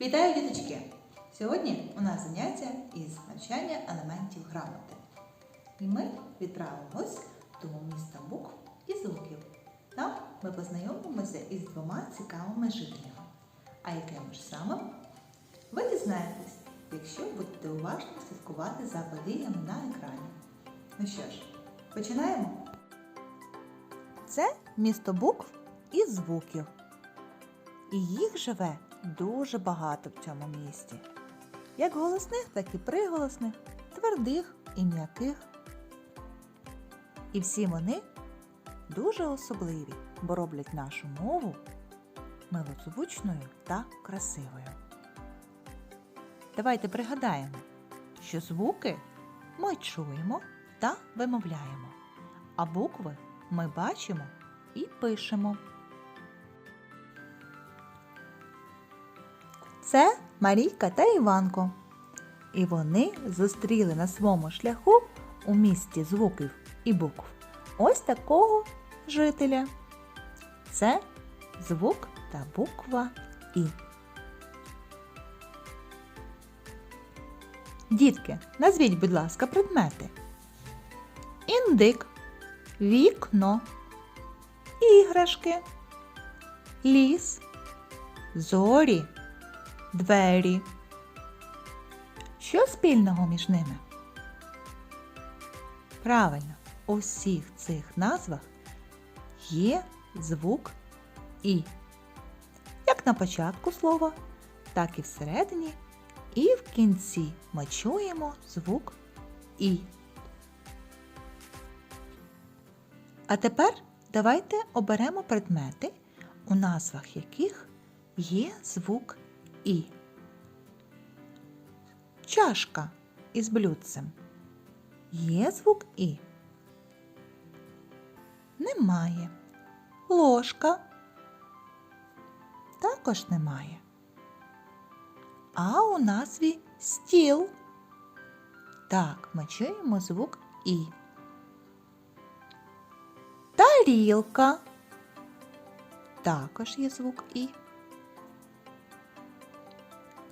Вітаю, діточки! Сьогодні у нас заняття із навчання елементів грамоти. І ми відправимось до міста букв і звуків. Там ми познайомимося із двома цікавими жителями. А якими ж саме? Ви дізнаєтесь, якщо будете уважно слідкувати за подіями на екрані. Ну що ж, починаємо? Це місто букв і звуків. І їх живе дуже багато в цьому місті. Як голосних, так і приголосних, твердих і м'яких. І всі вони дуже особливі, бо роблять нашу мову милозвучною та красивою. Давайте пригадаємо, що звуки ми чуємо та вимовляємо, а букви ми бачимо і пишемо. Це Марійка та Іванко. І вони зустріли на своєму шляху у місті звуків і букв ось такого жителя. Це звук та буква І. Дітки, назвіть, будь ласка, предмети. Індик, вікно, іграшки, ліс, зорі двері. Що спільного між ними? Правильно, у всіх цих назвах є звук І. Як на початку слова, так і всередині, і в кінці ми чуємо звук І. А тепер давайте оберемо предмети, у назвах яких є звук і. Чашка із блюдцем. Є звук І. Немає. Ложка. Також немає. А у назві стіл. Так, ми чуємо звук І. Тарілка. Також є звук І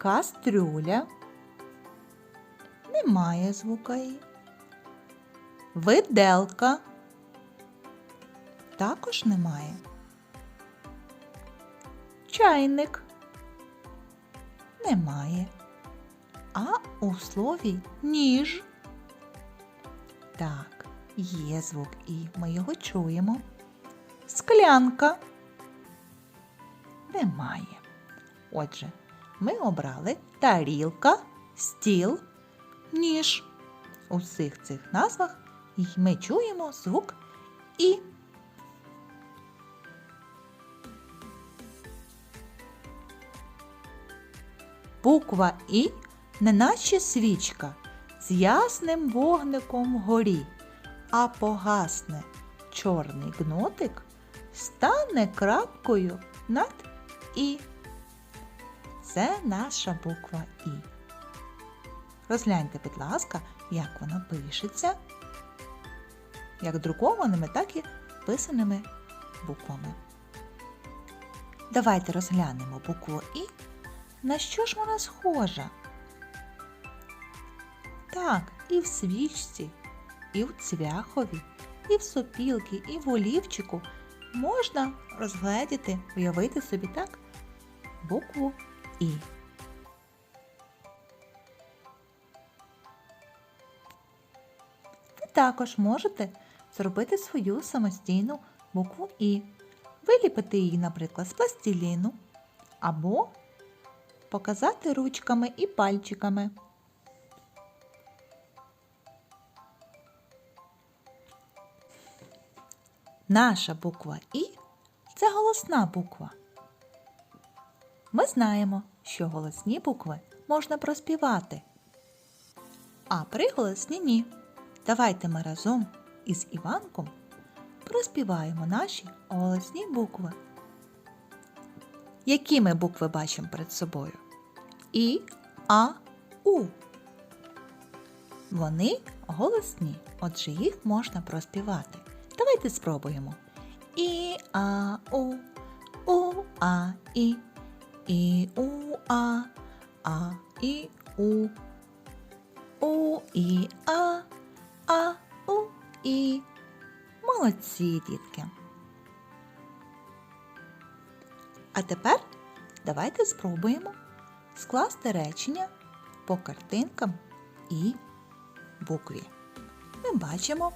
кастрюля. Немає звука І. Виделка. Також немає. Чайник. Немає. А у слові ніж. Так, є звук І. Ми його чуємо. Склянка. Немає. Отже, ми обрали тарілка, стіл, ніж. У всіх цих назвах ми чуємо звук І. Буква І неначе свічка з ясним вогником вгорі, а погасне чорний гнотик, стане крапкою над І. Це наша буква І. Розгляньте, будь ласка, як вона пишеться, як друкованими, так і писаними буквами. Давайте розглянемо букву І. На що ж вона схожа? Так, і в свічці, і в цвяхові, і в сопілки, і в олівчику можна розгледіти, уявити собі так букву І. Ви також можете зробити свою самостійну букву І. Виліпити її, наприклад, з пластиліну або показати ручками і пальчиками. Наша буква І це голосна буква. Ми знаємо, що голосні букви можна проспівати, а приголосні ні. Давайте ми разом із Іванком проспіваємо наші голосні букви. Які ми букви бачимо перед собою? І, А, У. Вони голосні, отже їх можна проспівати. Давайте спробуємо. І, А, У, У, А, І. і у а, а і у. У і а, а у і. Молодці, дітки. А тепер давайте спробуємо скласти речення по картинкам і букві. Ми бачимо,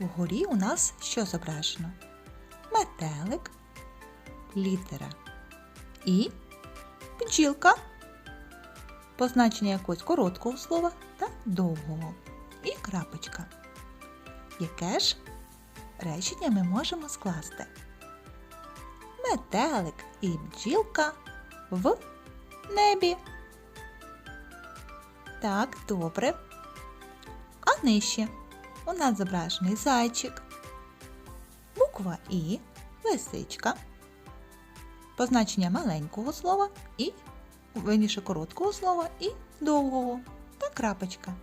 вгорі у нас що зображено? Метелик, літера і бджілка, позначення якогось короткого слова та довгого. І крапочка. Яке ж речення ми можемо скласти? Метелик і бджілка в небі. Так, добре. А нижче у нас зображений зайчик, буква І, лисичка, позначення маленького слова і виніше короткого слова і довгого та крапочка.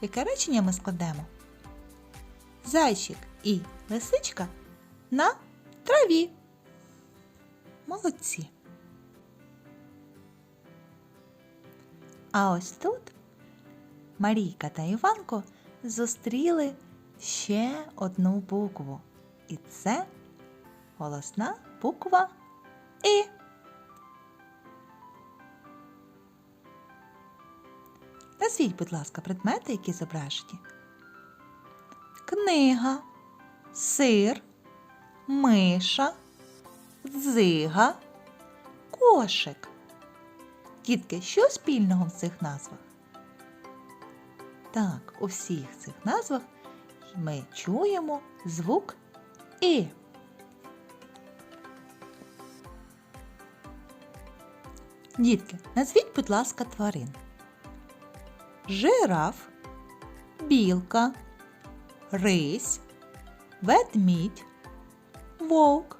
Яке речення ми складемо? Зайчик і лисичка на траві. Молодці. А ось тут Марійка та Іванко зустріли ще одну букву. І це голосна буква І. Назвіть, будь ласка, предмети, які зображені. Книга, сир, миша, дзига, кошик. Дітки, що спільного в цих назвах? Так, у всіх цих назвах ми чуємо звук І. Дітки, назвіть, будь ласка, тварин. Жираф, білка, рись, ведмідь, вовк,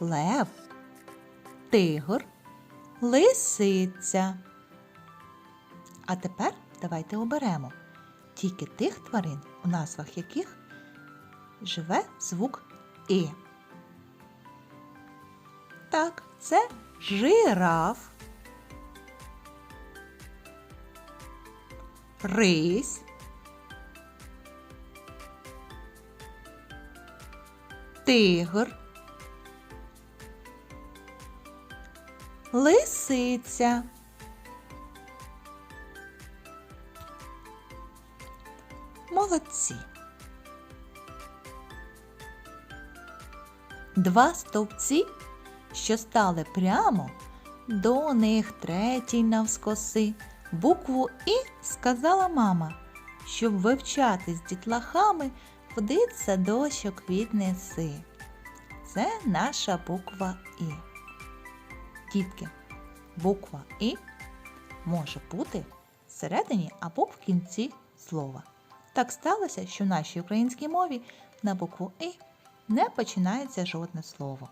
лев, тигр, лисиця. А тепер давайте оберемо тільки тих тварин, у назвах яких живе звук І. Так, це жираф, рись, тигр, лисиця. Молодці. Два стовпці, що стали прямо, до них третій навскоси. Букву І сказала мама, щоб вивчати з дітлахами в дитсадочок віднеси. Це наша буква І. Дітки, буква І може бути всередині або в кінці слова. Так сталося, що в нашій українській мові на букву І не починається жодне слово.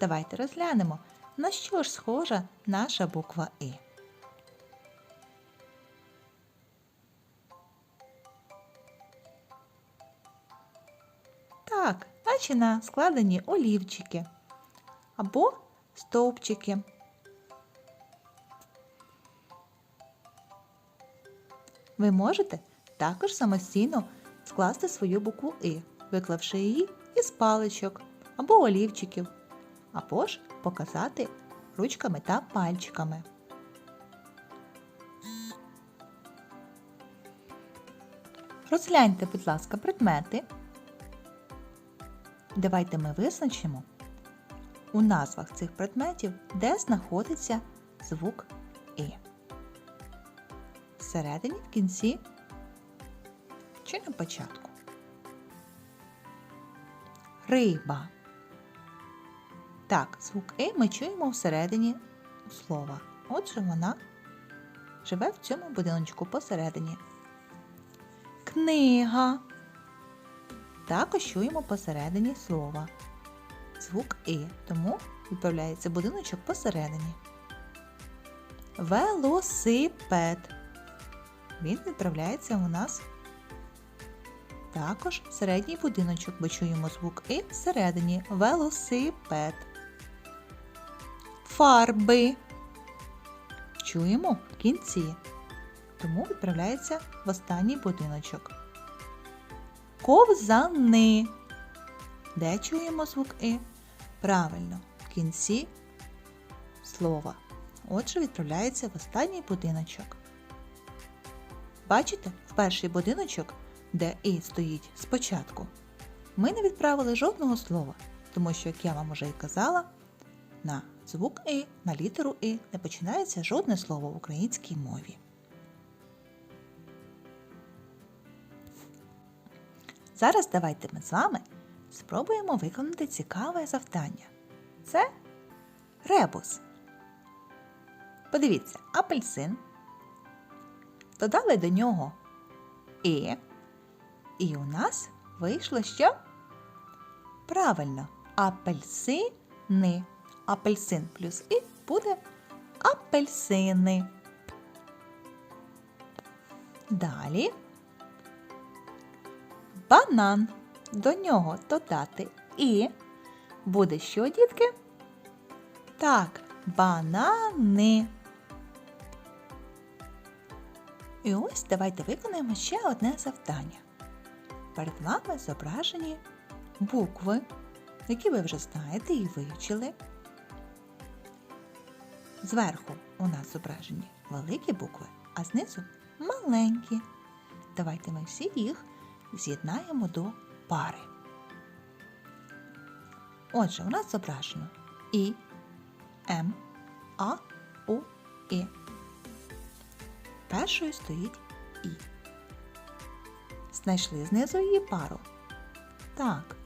Давайте розглянемо, на що ж схожа наша буква І. Так, наче на складені олівчики або стовпчики. Ви можете також самостійно скласти свою букву І, виклавши її із паличок або олівчиків, або ж показати ручками та пальчиками. Розгляньте, будь ласка, предмети. Давайте ми визначимо у назвах цих предметів, де знаходиться звук І. Всередині, в кінці чи на початку. Риба. Так, звук І ми чуємо всередині слова. Отже, вона живе в цьому будиночку посередині. Книга. Також чуємо посередині слова. Звук І, тому відправляється будиночок посередині. Велосипед. Він відправляється у нас також середній будиночок, бо чуємо звук І всередині велосипед. Фарби. Чуємо в кінці. Тому відправляється в останній будиночок. Ковзани. Де чуємо звук И? Правильно, в кінці слова. Отже, відправляється в останній будиночок. Бачите, в перший будиночок, де І стоїть спочатку, ми не відправили жодного слова, тому що, як я вам уже і казала, на звук І, на літеру І не починається жодне слово в українській мові. Зараз давайте ми з вами спробуємо виконати цікаве завдання. Це ребус. Подивіться, апельсин. Додали до нього і, і у нас вийшло що? Правильно, апельсини. Апельсин плюс і буде апельсини. Далі банан. До нього додати і буде що, дітки? Так, банани. І ось давайте виконаємо ще одне завдання. Перед вами зображені букви, які ви вже знаєте і вивчили. Зверху у нас зображені великі букви, а знизу маленькі. Давайте ми всі їх з'єднаємо до пари. Отже, у нас зображено І, М, А, У, І. Першою стоїть І. Знайшли знизу її пару. Так,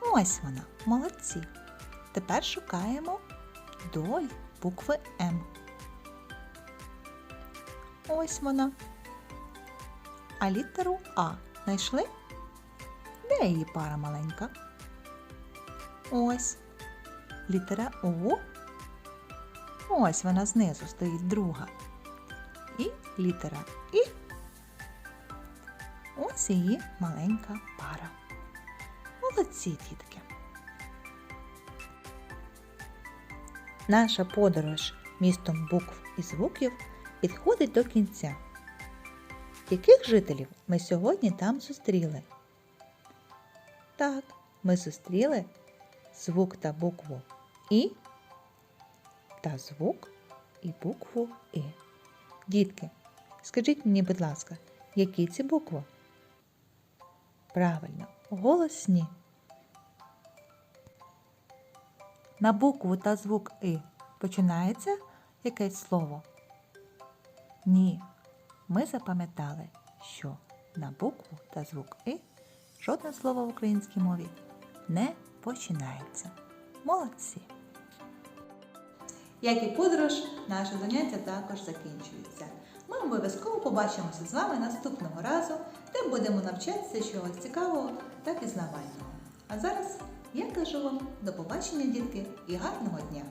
ось вона, молодці. Тепер шукаємо до букви М. Ось вона. А літеру А знайшли? Де її пара маленька? Ось. Літера У. Ось вона знизу стоїть друга. І літера І. Ось її маленька пара. Молодці, дітки. Наша подорож містом букв і звуків підходить до кінця. Яких жителів ми сьогодні там зустріли? Так, ми зустріли звук та букву І та звук і букву І. Дітки, скажіть мені, будь ласка, які ці букви? Правильно, голосні. На букву та звук І починається якесь слово? Ні. Ми запам'ятали, що на букву та звук І жодне слово в українській мові не починається. Молодці! Як і подорож, наше заняття також закінчується. Ми обов'язково побачимося з вами наступного разу, де будемо навчатися чогось цікавого та пізнавального. А зараз я кажу вам до побачення, дітки, і гарного дня!